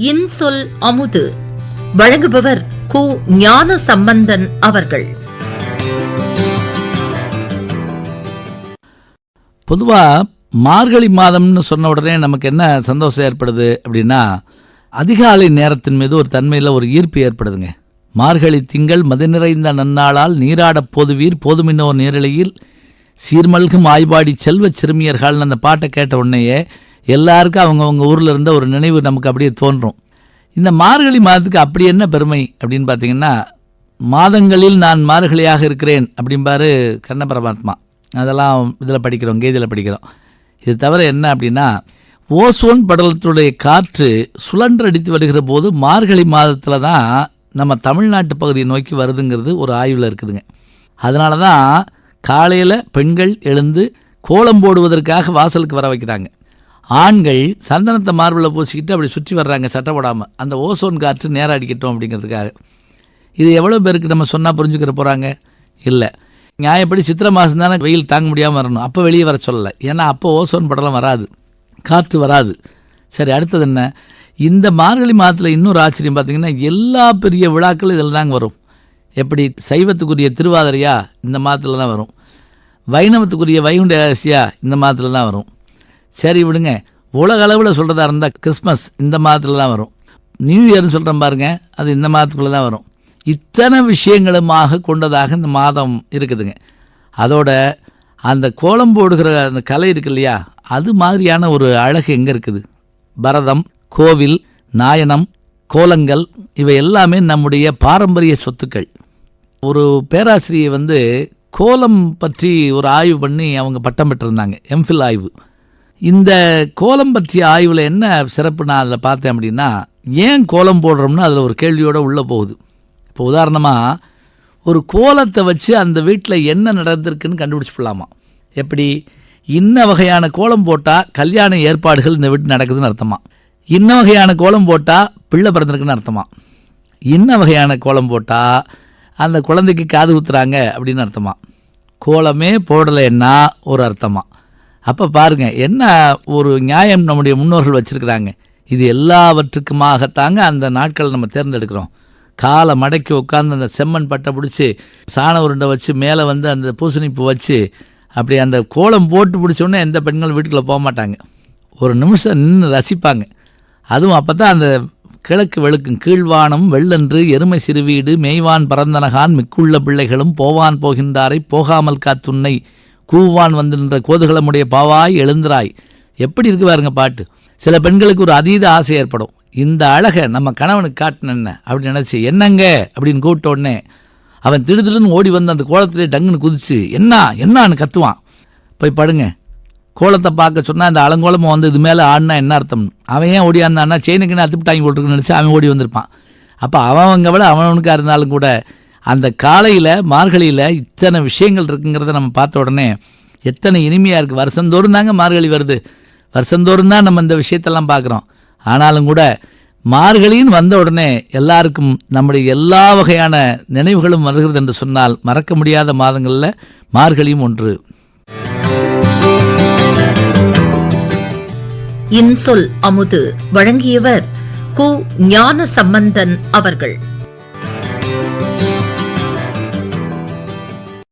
இன்சொல் அமுது. வழங்குபவர் கு ஞான சம்பந்தன் அவர்கள். பொதுவாக மார்கழி மாதம்னு சொன்ன உடனே நமக்கு என்ன சந்தோஷம் ஏற்படுது அப்படின்னா அதிகாலை நேரத்தின் மீது ஒரு தன்மையில் ஒரு ஈர்ப்பு ஏற்படுதுங்க. மார்கழி திங்கள் மது நிறைந்த நன்னாளால் நீராடப் போதுவீர் போதுமின்னோர் நீரலையில் சீர்மல்கும் ஆய்வாடி செல்வச் சிறுமியர்கள்னு அந்த பாட்டை கேட்ட உடனேயே எல்லாருக்கும் அவங்கவுங்க ஊரில் இருந்த ஒரு நினைவு நமக்கு அப்படியே தோன்றும். இந்த மார்கழி மாதத்துக்கு அப்படி என்ன பெருமை அப்படின்னு பார்த்தீங்கன்னா மாதங்களில் நான் மார்கழியாக இருக்கிறேன் அப்படிம்பாரு கண்ண பரமாத்மா. அதெல்லாம் இதில் படிக்கிறோம் கீதையில் படிக்கிறோம். இது தவிர என்ன அப்படின்னா ஓசோன் படலத்துடைய காற்று சுழன்றடித்து வருகிற போது மார்கழி மாதத்தில் தான் நம்ம தமிழ்நாட்டு பகுதியை நோக்கி வருதுங்கிறது ஒரு ஆய்வில் இருக்குதுங்க. அதனால தான் காலையில் பெண்கள் எழுந்து கோலம் போடுவதற்காக வாசலுக்கு வர வைக்கிறாங்க. ஆண்கள் சந்தனத்தை மார்பில் பூசிக்கிட்டு அப்படி சுற்றி வர்றாங்க சட்டை போடாமல் அந்த ஓசோன் காற்று நேராக அடிக்கட்டும் அப்படிங்கிறதுக்காக. இது எவ்வளோ பேருக்கு நம்ம சொன்னால் புரிஞ்சுக்கிற போகிறாங்க இல்லை. நியாயப்படி சித்திரை மாதம் தானே வெயில் தாங்க முடியாமல் வரணும். அப்போ வெளியே வர சொல்லலை. ஏன்னா அப்போ ஓசோன் படலம் வராது. காற்று வராது. சரி அடுத்தது என்ன? இந்த மார்கழி மாதத்தில் இன்னொரு ஆச்சரியம் பார்த்திங்கன்னா எல்லா பெரிய விழாக்களும் இதில் தாங்க வரும். எப்படி? சைவத்துக்குரிய திருவாதிரையா? இந்த மாதத்தில் தான் வரும். வைணவத்துக்குரிய வைகுண்ட ஏகாதசியா? இந்த மாதத்தில் தான் வரும். சரி விடுங்க. உலக அளவில் சொல்கிறதா இருந்தால் கிறிஸ்மஸ் இந்த மாதத்தில் தான் வரும். நியூ இயர்னு சொல்கிறேன் பாருங்க அது இந்த மாதத்துக்குள்ளே தான் வரும். இத்தனை விஷயங்களுமாக கொண்டதாக இந்த மாதம் இருக்குதுங்க. அதோட அந்த கோலம் போடுகிற அந்த கலை இருக்கு இல்லையா அது மாதிரியான ஒரு அழகு எங்கே இருக்குது? பரதம் கோவில் நாயனம் கோலங்கள் இவை எல்லாமே நம்முடைய பாரம்பரிய சொத்துக்கள். ஒரு பேராசிரியை வந்து கோலம் பற்றி ஒரு ஆய்வு பண்ணி அவங்க பட்டம் பெற்றிருந்தாங்க எம்ஃபில் ஆய்வு. இந்த கோலம் பற்றிய ஆய்வில் என்ன சிறப்பு நான் அதில் பார்த்தேன் அப்படின்னா ஏன் கோலம் போடுறோம்னு அதில் ஒரு கேள்வியோடு உள்ளே போகுது. இப்போ உதாரணமாக ஒரு கோலத்தை வச்சு அந்த வீட்டில் என்ன நடந்திருக்குன்னு கண்டுபிடிச்சி போடலாமா எப்படி? இன்ன வகையான கோலம் போட்டால் கல்யாண ஏற்பாடுகள் இந்த வீட்டு நடக்குதுன்னு அர்த்தமா? இன்ன வகையான கோலம் போட்டால் பிள்ளை பிறந்திருக்குன்னு அர்த்தமா? இன்ன வகையான கோலம் போட்டால் அந்த குழந்தைக்கு காது ஊத்துறாங்க அப்படின்னு அர்த்தமா? கோலமே போடலைன்னா ஒரு அர்த்தமாக அப்போ பாருங்க என்ன ஒரு நியாயம் நம்முடைய முன்னோர்கள் வச்சுருக்கிறாங்க? இது எல்லாவற்றுக்குமாகத்தாங்க அந்த நாட்கள் நம்ம தேர்ந்தெடுக்கிறோம். காலை மடக்கி உட்காந்து அந்த செம்மண் பட்டை பிடிச்சி சாண உருண்டை வச்சு மேலே வந்து அந்த பூசணிப்பு வச்சு அப்படி அந்த கோலம் போட்டு பிடிச்சோடனே எந்த பெண்களும் வீட்டுக்குள்ளே போக மாட்டாங்க. ஒரு நிமிஷம் நின்று ரசிப்பாங்க. அதுவும் அப்போ தான் அந்த கிழக்கு வெளுக்கும் கீழ்வானம் வெள்ளன்று எருமை சிறுவீடு மேய்வான் பரந்தனகான் மிக்குள்ள பிள்ளைகளும் போவான் போகின்றாரை போகாமல் காத்துன்னை கூவான் வந்து நின்ற கோதுகளமுடைய பாவாய் எழுந்திராய். எப்படி இருக்கு பாருங்க பாட்டு. சில பெண்களுக்கு ஒரு அதீத ஆசை ஏற்படும். இந்த அழகை நம்ம கணவனுக்கு காட்டின அப்படின்னு நினச்சி என்னங்க? அப்படின்னு கூப்பிட்ட உடனே அவன் திடுதிடுன்னு ஓடி வந்து அந்த கோலத்திலே டங்குன்னு குதிச்சு என்ன? என்னான்னு? கத்துவான். போய் படுங்க. கோலத்தை பார்க்க சொன்னால் அந்த அலங்கோலமும் வந்து இது மேலே ஆடினா என்ன அர்த்தம்? அவன் ஏன் ஓடியாந்தான்னா செயினுக்குன்னு அத்துப்பிட்டாங்க போட்டுருக்குன்னு நினச்சி அவன் ஓடி வந்திருப்பான். அப்போ அவன் விட அவனுக்காக இருந்தாலும் கூட அந்த காலையில் மார்கழியில் இத்தனை விஷயங்கள் இருக்குங்கிறத நம்ம பார்த்த உடனே எத்தனை இனிமையாக இருக்குது வருஷந்தோறும் தாங்க மார்கழி வருது. வருஷந்தோறும் தான் நம்ம இந்த விஷயத்தெல்லாம் பார்க்குறோம். ஆனாலும் கூட மார்கழின்னு வந்த உடனே எல்லாருக்கும் நம்முடைய எல்லா வகையான நினைவுகளும் வருகிறது என்று சொன்னால் மறக்க முடியாத மாதங்களில் மார்கழியும் ஒன்று. இன்சொல் அமுது வழங்கியவர் கு ஞான சம்பந்தன் அவர்கள்.